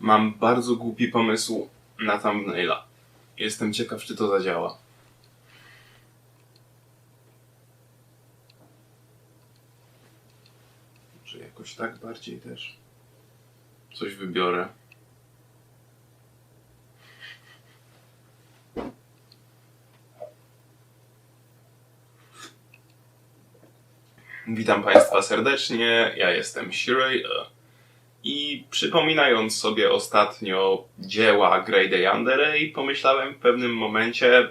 Mam bardzo głupi pomysł na thumbnaila. Jestem ciekaw, czy to zadziała. Może jakoś tak bardziej też. Coś wybiorę. Witam Państwa serdecznie, ja jestem Shiray E. i przypominając sobie ostatnio dzieła Grey Yandere pomyślałem w pewnym momencie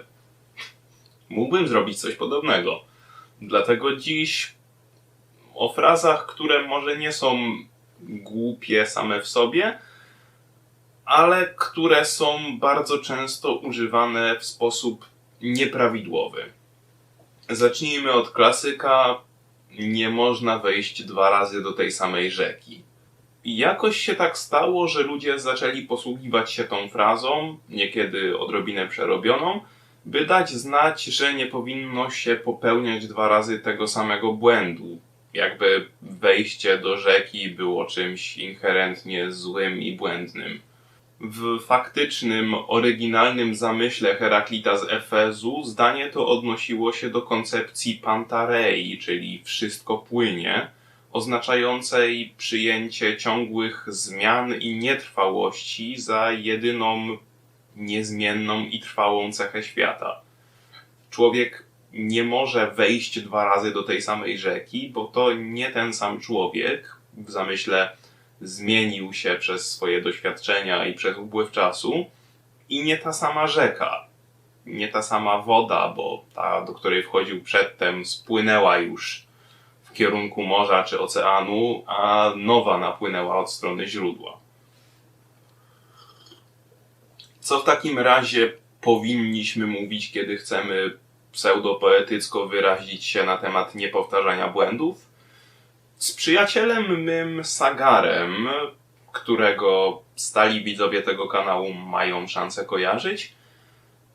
mógłbym zrobić coś podobnego. Dlatego dziś o frazach, które może nie są głupie same w sobie, ale które są bardzo często używane w sposób nieprawidłowy. Zacznijmy od klasyka. Nie można wejść dwa razy do tej samej rzeki. I jakoś się tak stało, że ludzie zaczęli posługiwać się tą frazą, niekiedy odrobinę przerobioną, by dać znać, że nie powinno się popełniać dwa razy tego samego błędu. Jakby wejście do rzeki było czymś inherentnie złym i błędnym. W faktycznym, oryginalnym zamyśle Heraklita z Efezu zdanie to odnosiło się do koncepcji pantarei, czyli wszystko płynie, oznaczającej przyjęcie ciągłych zmian i nietrwałości za jedyną niezmienną i trwałą cechę świata. Człowiek nie może wejść dwa razy do tej samej rzeki, bo to nie ten sam człowiek w zamyśle zmienił się przez swoje doświadczenia i przez upływ czasu i nie ta sama rzeka, nie ta sama woda, bo ta, do której wchodził przedtem, spłynęła już w kierunku morza czy oceanu, a nowa napłynęła od strony źródła. Co w takim razie powinniśmy mówić, kiedy chcemy pseudopoetycko wyrazić się na temat niepowtarzania błędów? Z przyjacielem mym Sagarem, którego stali widzowie tego kanału mają szansę kojarzyć,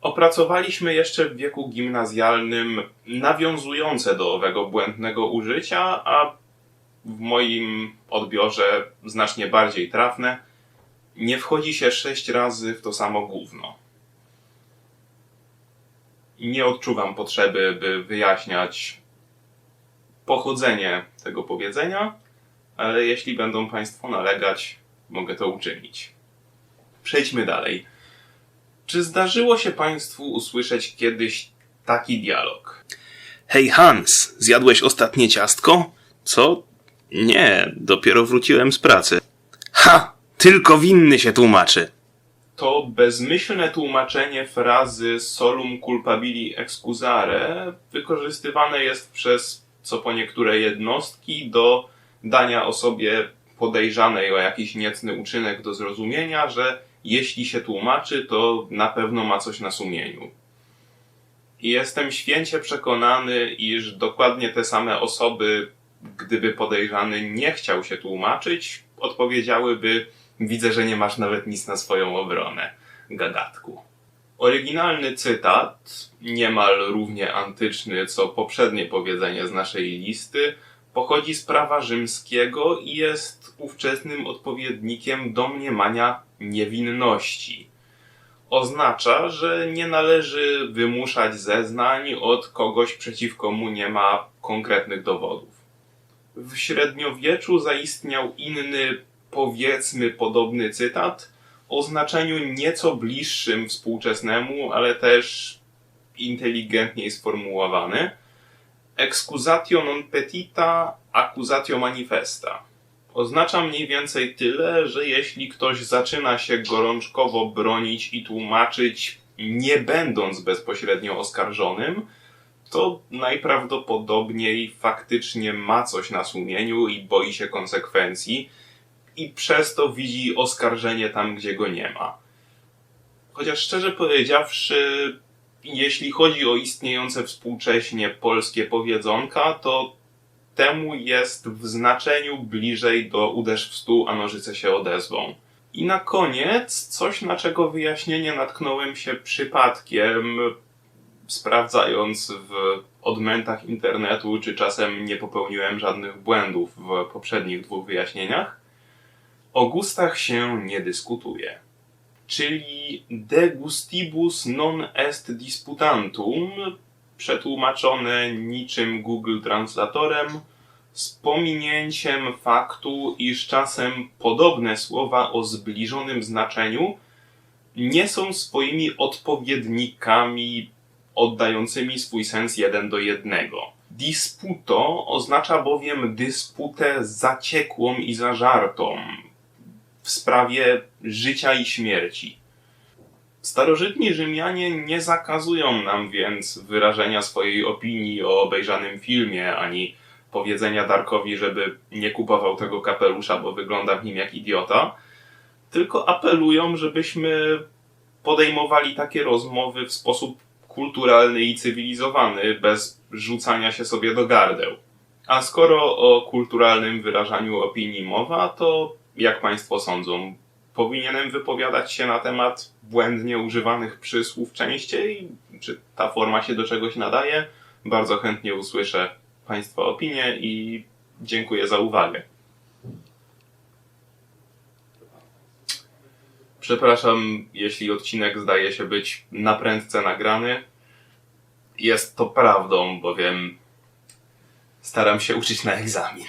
opracowaliśmy jeszcze w wieku gimnazjalnym nawiązujące do owego błędnego użycia, a w moim odbiorze znacznie bardziej trafne, nie wchodzi się sześć razy w to samo gówno. Nie odczuwam potrzeby, by wyjaśniać pochodzenie tego powiedzenia, ale jeśli będą Państwo nalegać, mogę to uczynić. Przejdźmy dalej. Czy zdarzyło się Państwu usłyszeć kiedyś taki dialog? Hej Hans, zjadłeś ostatnie ciastko? Co? Nie, dopiero wróciłem z pracy. Ha! Tylko winny się tłumaczy. To bezmyślne tłumaczenie frazy solum culpabili excusare wykorzystywane jest przez co po niektóre jednostki do dania osobie podejrzanej o jakiś niecny uczynek do zrozumienia, że jeśli się tłumaczy, to na pewno ma coś na sumieniu. I jestem święcie przekonany, iż dokładnie te same osoby, gdyby podejrzany nie chciał się tłumaczyć, odpowiedziałyby: Widzę, że nie masz nawet nic na swoją obronę, gagatku. Oryginalny cytat, niemal równie antyczny co poprzednie powiedzenie z naszej listy, pochodzi z prawa rzymskiego i jest ówczesnym odpowiednikiem domniemania niewinności. Oznacza, że nie należy wymuszać zeznań od kogoś, przeciwko mu nie ma konkretnych dowodów. W średniowieczu zaistniał inny, powiedzmy podobny cytat o znaczeniu nieco bliższym współczesnemu, ale też inteligentniej sformułowany. Excusatio non petita, accusatio manifesta. Oznacza mniej więcej tyle, że jeśli ktoś zaczyna się gorączkowo bronić i tłumaczyć, nie będąc bezpośrednio oskarżonym, to najprawdopodobniej faktycznie ma coś na sumieniu i boi się konsekwencji, i przez to widzi oskarżenie tam, gdzie go nie ma. Chociaż szczerze powiedziawszy, jeśli chodzi o istniejące współcześnie polskie powiedzonka, to temu jest w znaczeniu bliżej do uderz w stół, a nożyce się odezwą. I na koniec coś, na czego wyjaśnienie natknąłem się przypadkiem, sprawdzając w odmętach internetu, czy czasem nie popełniłem żadnych błędów w poprzednich dwóch wyjaśnieniach. O gustach się nie dyskutuje. Czyli de gustibus non est disputantum, przetłumaczone niczym Google Translatorem, z pominięciem faktu, iż czasem podobne słowa o zbliżonym znaczeniu nie są swoimi odpowiednikami oddającymi swój sens jeden do jednego. Disputo oznacza bowiem dysputę zaciekłą i zażartą w sprawie życia i śmierci. Starożytni Rzymianie nie zakazują nam więc wyrażenia swojej opinii o obejrzanym filmie, ani powiedzenia Darkowi, żeby nie kupował tego kapelusza, bo wygląda w nim jak idiota, tylko apelują, żebyśmy podejmowali takie rozmowy w sposób kulturalny i cywilizowany, bez rzucania się sobie do gardeł. A skoro o kulturalnym wyrażaniu opinii mowa, to jak Państwo sądzą, powinienem wypowiadać się na temat błędnie używanych przysłów częściej? Czy ta forma się do czegoś nadaje? Bardzo chętnie usłyszę Państwa opinie i dziękuję za uwagę. Przepraszam, jeśli odcinek zdaje się być na prędce nagrany. Jest to prawdą, bowiem staram się uczyć na egzamin.